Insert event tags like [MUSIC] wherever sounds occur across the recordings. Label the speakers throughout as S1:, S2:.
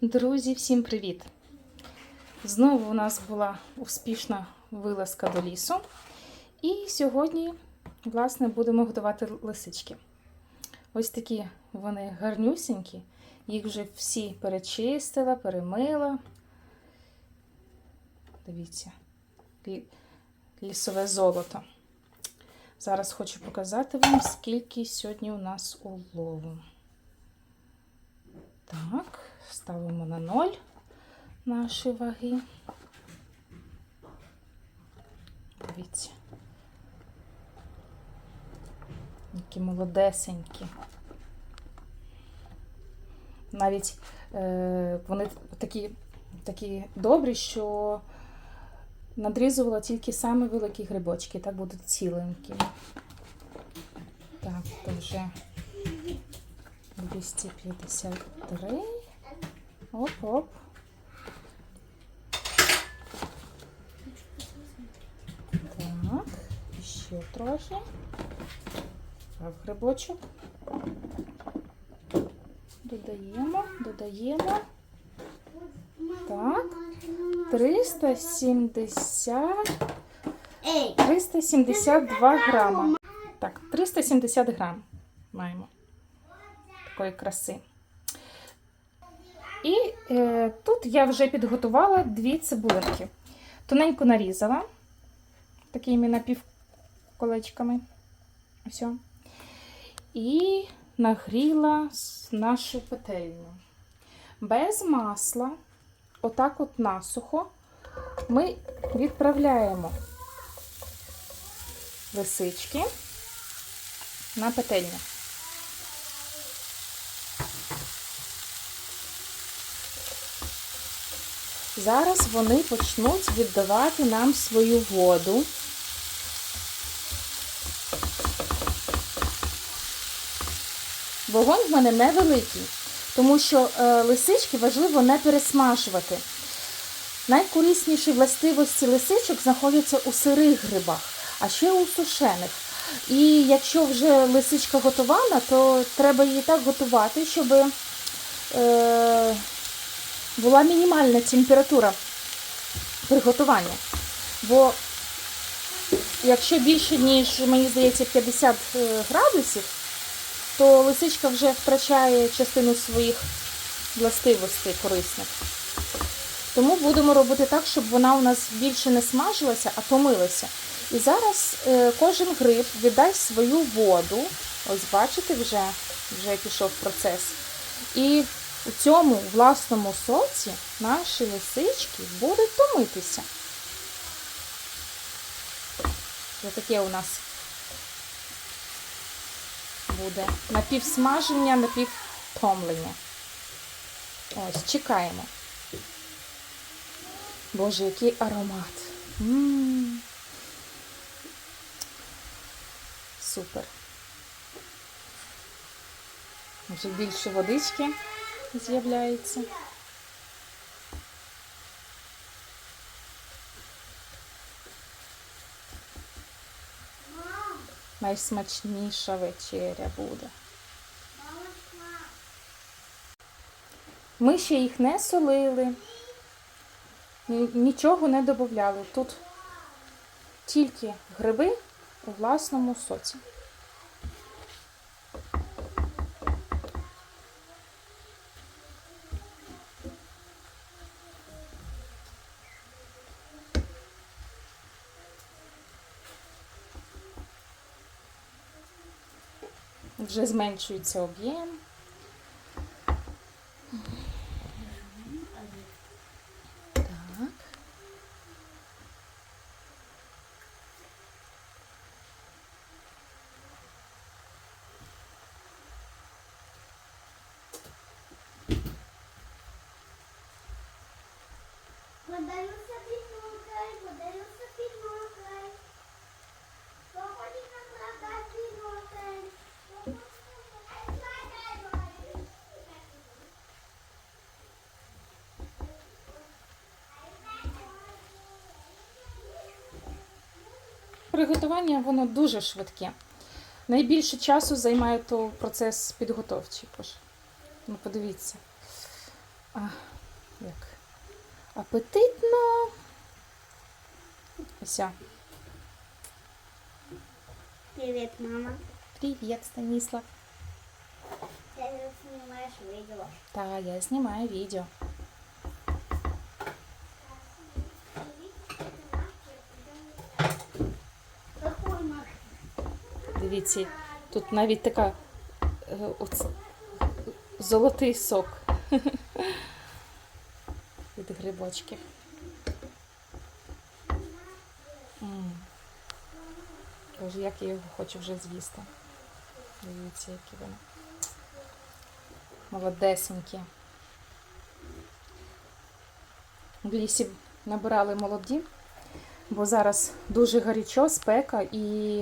S1: Друзі, всім привіт! Знову у нас була успішна вилазка до лісу. І сьогодні, власне, будемо готувати лисички. Ось такі вони гарнюсінькі. Їх вже всі перечистила, перемила. Дивіться, лісове золото. Зараз хочу показати вам, скільки сьогодні у нас улову. Так, ставимо на ноль наші ваги. Дивіться. Які молодесенькі. Навіть е, вони такі, такі добрі, що надрізувала тільки самі великі грибочки, так будуть ціленькі. Так, то вже 253. Оп-оп. Так, ще трохи. А грибочок. Додаємо, додаємо. Так. 370,
S2: Ей,
S1: 372 грама. Так, 370 грам маємо такої краси. І е, тут я вже підготувала дві цибулинки. Тоненько нарізала такими напівколечками. Все. І нагріла нашу петельню. Без масла, отак от насухо, ми відправляємо лисички на петельню. Зараз вони почнуть віддавати нам свою воду. Вогонь в мене невеликий, тому що е, лисички важливо не пересмажувати. Найкорисніші властивості лисичок знаходяться у сирих грибах, а ще у сушених. І якщо вже лисичка готована, то треба її так готувати, щоб е, була мінімальна температура приготування. Бо якщо більше, ніж, мені здається, 50 градусів, то лисичка вже втрачає частину своїх властивостей корисних. Тому будемо робити так, щоб вона у нас більше не смажилася, а томилася. І зараз е, кожен гриб віддасть свою воду. Ось бачите, вже, вже пішов процес. І у цьому власному соці наші лисички будуть томитися. Ось таке у нас буде напівсмаження, напівтомлення. Ось, чекаємо. Боже, який аромат. М. Супер. Вже більше водички з'являється. Найсмачніша вечеря буде. Ми ще їх не солили, нічого не додавали. Тут тільки гриби у власному соці. Вже зменшується об'єм. Приготування воно дуже швидке. Найбільше часу займає то процес підготовчий. Ну, подивіться. А, Як апетитно. Ось.
S2: Привет, мама.
S1: Привіт, Станіслав.
S2: Ты снимаешь видео.
S1: Та, я знімаю відео. Дивіться, тут навіть така е, оц- золотий сок [LAUGHS] від грибочків. М. Боже, як я його хочу вже з'їсти. Дивіться, які вони. Молодесенькі. В лісі набирали молоді, бо зараз дуже гарячо, спека і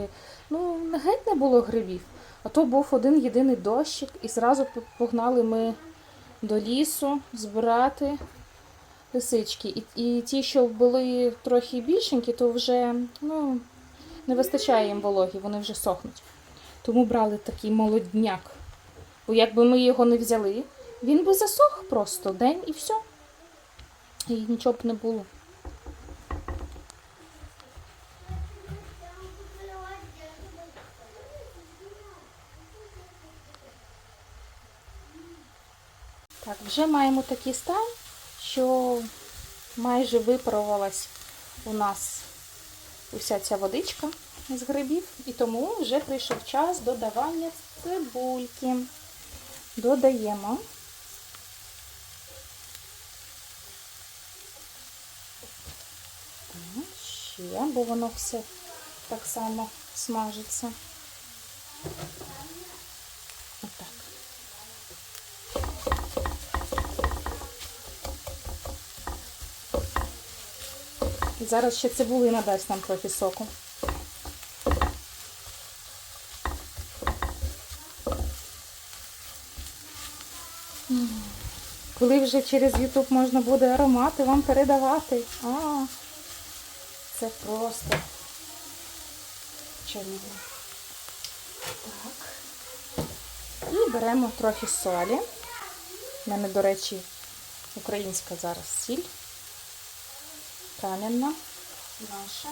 S1: ну, геть не було грибів. А то був один єдиний дощик, і зразу погнали ми до лісу збирати лисички. І, і ті, що були трохи більшенькі, то вже ну, не вистачає їм вологі, вони вже сохнуть. Тому брали такий молодняк. Бо якби ми його не взяли, він би засох просто день і все. І нічого б не було. Так, вже маємо такий стан, що майже випарувалась у нас уся ця водичка з грибів, і тому вже прийшов час додавання цибульки. Додаємо. Ще, бо воно все так само смажиться. Зараз ще цибулина дасть нам трохи соку. Коли вже через YouTube можна буде аромати вам передавати. А, це просто чарівно. Так. І беремо трохи солі. У мене, до речі, українська зараз сіль. Кам'яна наша.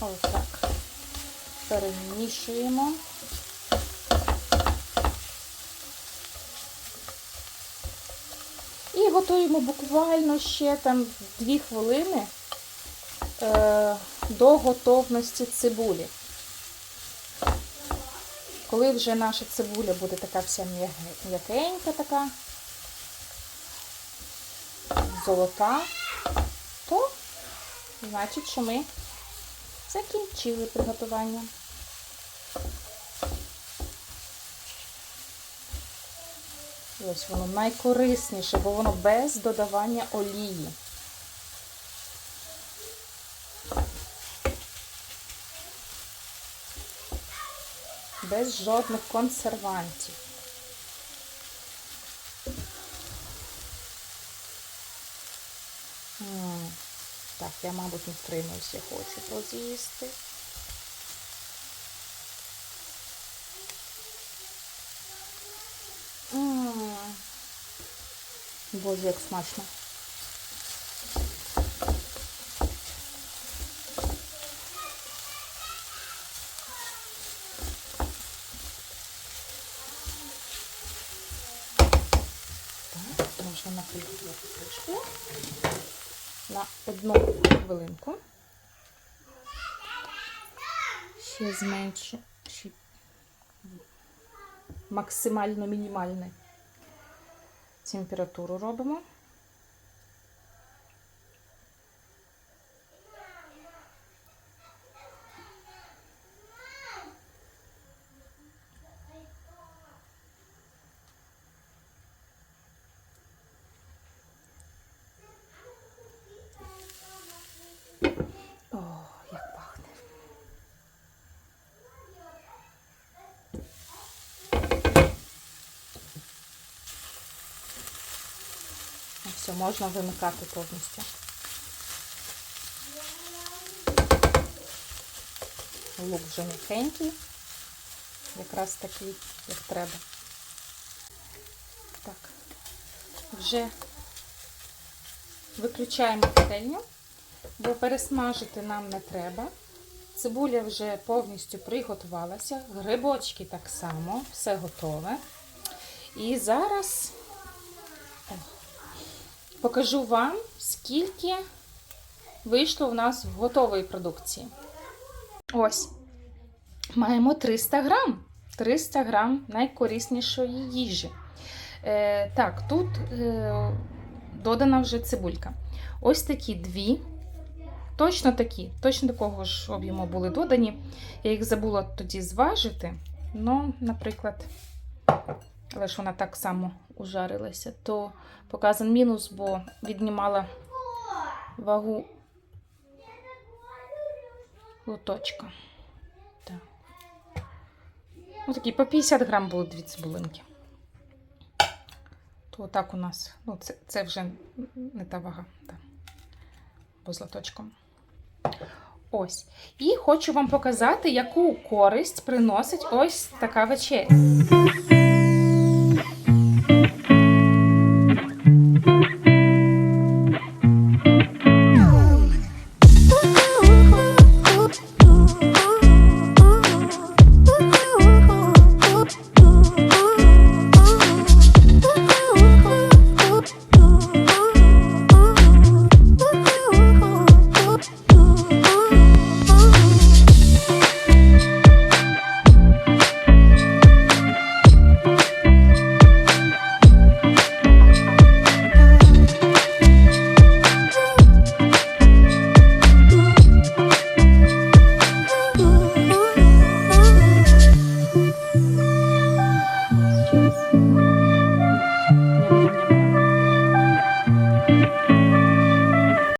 S1: Ось так. Перемішуємо. І готуємо буквально ще там 2 хвилини е, до готовності цибулі. Коли вже наша цибуля буде така вся м'якенька така, золота, то значить, що ми закінчили приготування. І ось воно найкорисніше, бо воно без додавання олії. Без жодних консервантів. Так, я, мабуть, не втримуюся, хочу поз'їсти. Боже, як смачно. Так, можна накрити кришку на одну хвилинку. Ще зменшу ще максимально мінімальну температуру робимо. Можна вимикати повністю. Лук вже м'якенький. якраз такий, як треба. Так, вже виключаємо пательню, бо пересмажити нам не треба. Цибуля вже повністю приготувалася, грибочки так само, все готове. І зараз покажу вам, скільки вийшло в нас в готової продукції. Ось, маємо 300 грам. 300 грам найкориснішої їжі. Е, так, тут е, додана вже цибулька. Ось такі дві. Точно такі, точно такого ж об'єму були додані. Я їх забула тоді зважити. Ну, наприклад, але ж вона так само ужарилася, то показан мінус, бо віднімала вагу лоточка. Так. Ось такі по 50 грам було дві цибулинки. То отак у нас, ну, це, це вже не та вага, так. Бо з лоточком. Ось. І хочу вам показати, яку користь приносить ось така вечеря.